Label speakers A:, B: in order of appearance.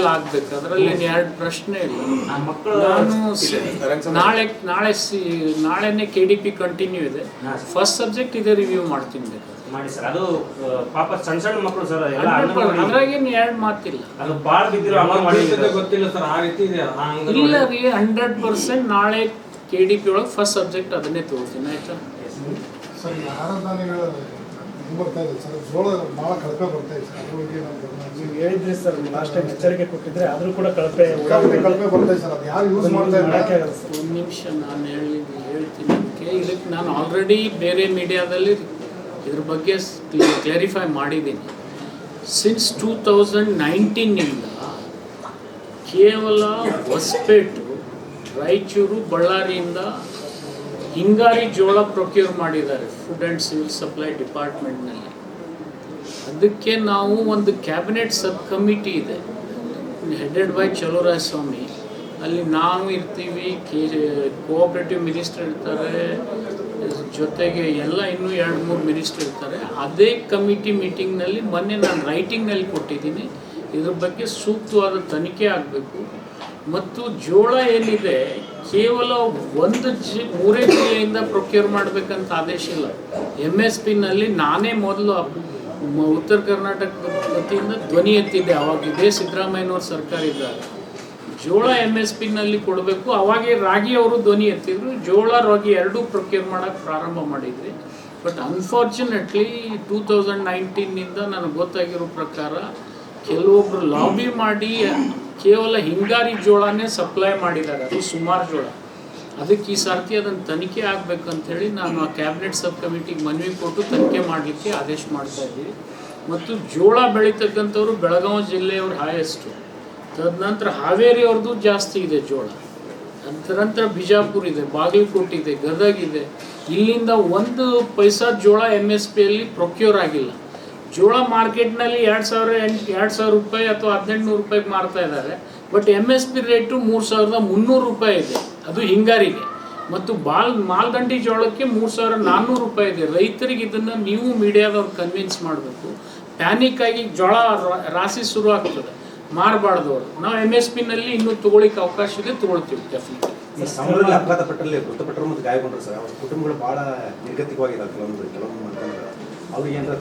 A: ಆಗ್ಬೇಕು. ಅದರಲ್ಲಿ ಎರಡು ಪ್ರಶ್ನೆ ಇಲ್ಲ.
B: ಆ ಮಕ್ಕಳು
A: ನಾನು ನಾಳೆ ನಾಳೆ ಸಿ ನಾಳೆನೆ ಕೆ ಡಿ ಪಿ ಕಂಟಿನ್ಯೂ ಇದೆ. ಫಸ್ಟ್ ಸಬ್ಜೆಕ್ಟ್ ಇದೆ ರಿವ್ಯೂ ಮಾಡ್ತೀನಿ
B: ಮಾಡಿ ಸರ್. ಅದು ಪಾಪ ಸಣ್ಣ ಸಣ್ಣ ಮಕ್ಕಳು ಸರ್
A: ಅದ್ರಾಗೇನು ಎರಡು ಮಾತಿಲ್ಲ.
B: ಅದು ಬಾಳ ಬಿದ್ದಿರೋ ಅಂಗನವಾಡಿ
C: ಜೊತೆ ಗೊತ್ತಿಲ್ಲ ಸರ್. ಆ ರೀತಿ ಇದೆ
A: ಇಲ್ಲ ರೀ ಹಂಡ್ರೆಡ್ ಪರ್ಸೆಂಟ್ ನಾಳೆ ಕೆ ಡಿ ಪಿ ಒಳಗೆ ಫಸ್ಟ್ ಸಬ್ಜೆಕ್ಟ್ ಅದನ್ನೇ ತಗೋತೀನಿ ಆಯ್ತಾ?
D: ಸರ್ ಬರ್ತಾ ಇದೆ ಸರ್. ಜೋಳ ಭಾಳ ಕಳಪೆ ಬರ್ತಾ ಇದೆ ಸರ್. ಅದ್ರ ಬಗ್ಗೆ ನಾವು ಗಮನ ಹರಿಸಿ.
E: ನೀವು ಹೇಳಿದ್ರಿ ಸರ್ ಲಾಸ್ಟ್ ಟೈಮ್ ಎಚ್ಚರಿಕೆ ಕೊಟ್ಟಿದ್ರೆ ಆದ್ರೂ ಕೂಡ ಕಳಪೆ
D: ಸಿಕ್ಕಾಪಟ್ಟೆ ಕಳಪೆ ಬರ್ತಾ ಇದೆ ಸರ್. ಅದು ಯಾರು ಯೂಸ್ ಮಾಡ್ತಾ
E: ಮಾಡಕ್ಕೆ ಸರ್.
A: ಒಂದು ನಿಮಿಷ ನಾನು ಹೇಳಿ ಹೇಳ್ತೀನಿ ಅದಕ್ಕೆ. ಇದಕ್ಕೆ ನಾನು ಆಲ್ರೆಡಿ ಬೇರೆ ಮೀಡಿಯಾದಲ್ಲಿ ಇದ್ರ ಬಗ್ಗೆ ಕ್ಲಾರಿಫೈ ಮಾಡಿದ್ದೀನಿ. ಸಿನ್ಸ್ ಟೂ ತೌಸಂಡ್ ನೈನ್ಟೀನಿಂದ ಕೇವಲ ಹೊಸಪೇಟು ರಾಯಚೂರು ಬಳ್ಳಾರಿಯಿಂದ ಹಿಂಗಾರಿ ಜೋಳ ಪ್ರೊಕ್ಯೂರ್ ಮಾಡಿದ್ದಾರೆ ಫುಡ್ ಆ್ಯಂಡ್ ಸಿವಿಲ್ ಸಪ್ಲೈ ಡಿಪಾರ್ಟ್ಮೆಂಟ್ನಲ್ಲಿ ಅದಕ್ಕೆ ನಾವು ಒಂದು ಕ್ಯಾಬಿನೆಟ್ ಸಬ್ ಕಮಿಟಿ ಇದೆ ಹೆಡೆಡ್ ಬೈ ಚಲುರಾಯಸ್ವಾಮಿ ಅಲ್ಲಿ ನಾವು ಇರ್ತೀವಿ, ಕೆ ಕೋಆಪ್ರೇಟಿವ್ ಮಿನಿಸ್ಟರ್ ಇರ್ತಾರೆ, ಜೊತೆಗೆ ಎಲ್ಲ ಇನ್ನೂ ಎರಡು ಮೂರು ಮಿನಿಸ್ಟರ್ ಇರ್ತಾರೆ. ಅದೇ ಕಮಿಟಿ ಮೀಟಿಂಗ್ನಲ್ಲಿ ಮೊನ್ನೆ ನಾನು ರೈಟಿಂಗ್ನಲ್ಲಿ ಕೊಟ್ಟಿದ್ದೀನಿ. ಇದ್ರ ಬಗ್ಗೆ ಸೂಕ್ತವಾದ ತನಿಖೆ ಆಗಬೇಕು. ಮತ್ತು ಜೋಳ ಏನಿದೆ, ಕೇವಲ ಒಂದು ಜಿ, ಮೂರೇ ಜಿಲ್ಲೆಯಿಂದ ಪ್ರೊಕ್ಯೂರ್ ಮಾಡಬೇಕಂತ ಆದೇಶ ಇಲ್ಲ. ಎಂ ಎಸ್ ಪಿನಲ್ಲಿ ನಾನೇ ಮೊದಲು ಉತ್ತರ ಕರ್ನಾಟಕ ವತಿಯಿಂದ ಧ್ವನಿ ಎತ್ತಿದ್ದೆ, ಅವಾಗ ಇದೇ ಸಿದ್ದರಾಮಯ್ಯನವ್ರ ಸರ್ಕಾರ ಇದ್ದಾರೆ ಜೋಳ ಎಂ ಎಸ್ ಪಿನಲ್ಲಿ ಕೊಡಬೇಕು, ಅವಾಗೆ ರಾಗಿ ಅವರು ಧ್ವನಿ ಎತ್ತಿದ್ರು, ಜೋಳ, ರಾಗಿ ಎರಡೂ ಪ್ರೊಕ್ಯೂರ್ ಮಾಡೋಕ್ಕೆ ಪ್ರಾರಂಭ ಮಾಡಿದ್ರಿ ಬಟ್ ಅನ್ಫಾರ್ಚುನೇಟ್ಲಿ ಟೂ ತೌಸಂಡ್ ನೈನ್ಟೀನಿಂದ ನನಗೆ ಗೊತ್ತಾಗಿರೋ ಪ್ರಕಾರ ಕೆಲವೊಬ್ಬರು ಲಾಬಿ ಮಾಡಿ ಕೇವಲ ಹಿಂಗಾರಿ ಜೋಳನೇ ಸಪ್ಲೈ ಮಾಡಿದ್ದಾರೆ. ಅದು ಸುಮಾರು ಜೋಳ. ಅದಕ್ಕೆ ಈ ಸರ್ತಿ ಅದನ್ನು ತನಿಖೆ ಆಗಬೇಕಂತೇಳಿ ನಾನು ಆ ಕ್ಯಾಬಿನೆಟ್ ಸಬ್ ಕಮಿಟಿಗೆ ಮನವಿ ಕೊಟ್ಟು ತನಿಖೆ ಮಾಡಲಿಕ್ಕೆ ಆದೇಶ ಮಾಡ್ತಾ ಇದ್ದೀವಿ. ಮತ್ತು ಜೋಳ ಬೆಳೀತಕ್ಕಂಥವ್ರು ಬೆಳಗಾವಿ ಜಿಲ್ಲೆಯವ್ರು ಹಾಯೆಸ್ಟು ತದನಂತರ ಹಾವೇರಿಯವ್ರದ್ದು ಜಾಸ್ತಿ ಇದೆ ಜೋಳ. ತದನಂತರ ಬಿಜಾಪುರ ಇದೆ, ಬಾಗಲಕೋಟೆ ಇದೆ, ಗದಗ ಇದೆ. ಇಲ್ಲಿಂದ ಒಂದು ಪೈಸಾ ಜೋಳ ಎಂ ಎಸ್ ಪಿಯಲ್ಲಿ ಪ್ರೊಕ್ಯೂರ್ ಆಗಿಲ್ಲ. ಜೋಳ ಮಾರ್ಕೆಟ್ನಲ್ಲಿ ಎರಡು ಸಾವಿರ ಎಂಟು, ಎರಡು ಸಾವಿರ ರೂಪಾಯಿ ಅಥವಾ ಹದಿನೆಂಟುನೂರು ರೂಪಾಯಿಗೆ ಮಾರ್ತಾ ಇದ್ದಾರೆ. But M S P rate ಮೂರು ಸಾವಿರದ ಮುನ್ನೂರು ರೂಪಾಯಿ ಇದೆ. ಅದು ಹಿಂಗಾರಿಗೆ. ಮತ್ತು ಬಾಲ್ ಮಾಲ್ದಂಡಿ ಜೋಳಕ್ಕೆ ಮೂರು ಸಾವಿರ ನಾನ್ನೂರು ರೂಪಾಯಿ ಇದೆ. ರೈತರಿಗೆ ಇದನ್ನು ನೀವು ಮೀಡಿಯಾದವ್ರು ಕನ್ವಿನ್ಸ್ ಮಾಡಬೇಕು. ಪ್ಯಾನಿಕ್ ಆಗಿ ಜೋಳ ರಾಶಿ ಶುರು ಆಗ್ತದೆ. ಮಾರಬಾರ್ದು ಅವರು. ನಾವು ಎಂ ಎಸ್ ಪಿನಲ್ಲಿ ಇನ್ನೂ ತೊಗೊಳಿಕ್ಕೆ ಅವಕಾಶ ಇದೆ, ತೊಗೊಳ್ತೀವಿ ಡೆಫಿನೆಟ್ಲಿ
F: ಮೃತಪಟ್ಟರು ಮತ್ತು ಗಾಯಗೊಂಡ್ರು ಸರ್. ಅವ್ರ ಕುಟುಂಬಗಳು ಭಾಳ ಕೆಲವೊಂದು ಕೆಲವೊಂದು ಅವ್ರಿಗೆ ಏನಾರ